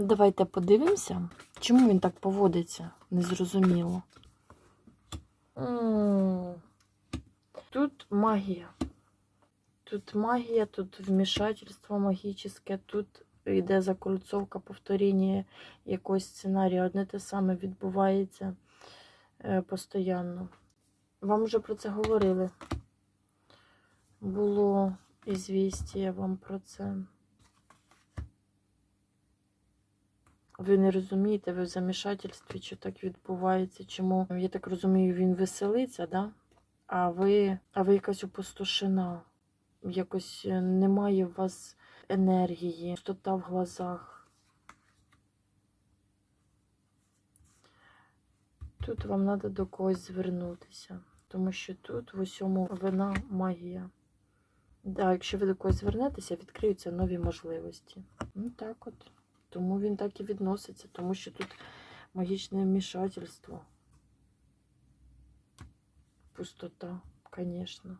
Давайте подивимося, чому він так поводиться, незрозуміло. Тут магія. Тут магія, тут вмішательство магічне, тут йде закольцовка, повторіння якогось сценарію. Одне те саме відбувається е, постійно. Вам вже про це говорили. Було ізвістія вам про це. Ви не розумієте, ви в замішательстві, що так відбувається, чому, я так розумію, він веселиться, да? а ви, а ви якась опустошена. Якось е, немає у вас енергії, пустота в глазах. Тут вам треба до когось звернутися, тому що тут в усьому вина магія. Да, якщо ви до когось звернетеся, відкриються нові можливості. Ну так от. Тому він так і відноситься, тому що тут магічне вмішательство. Пустота, звісно.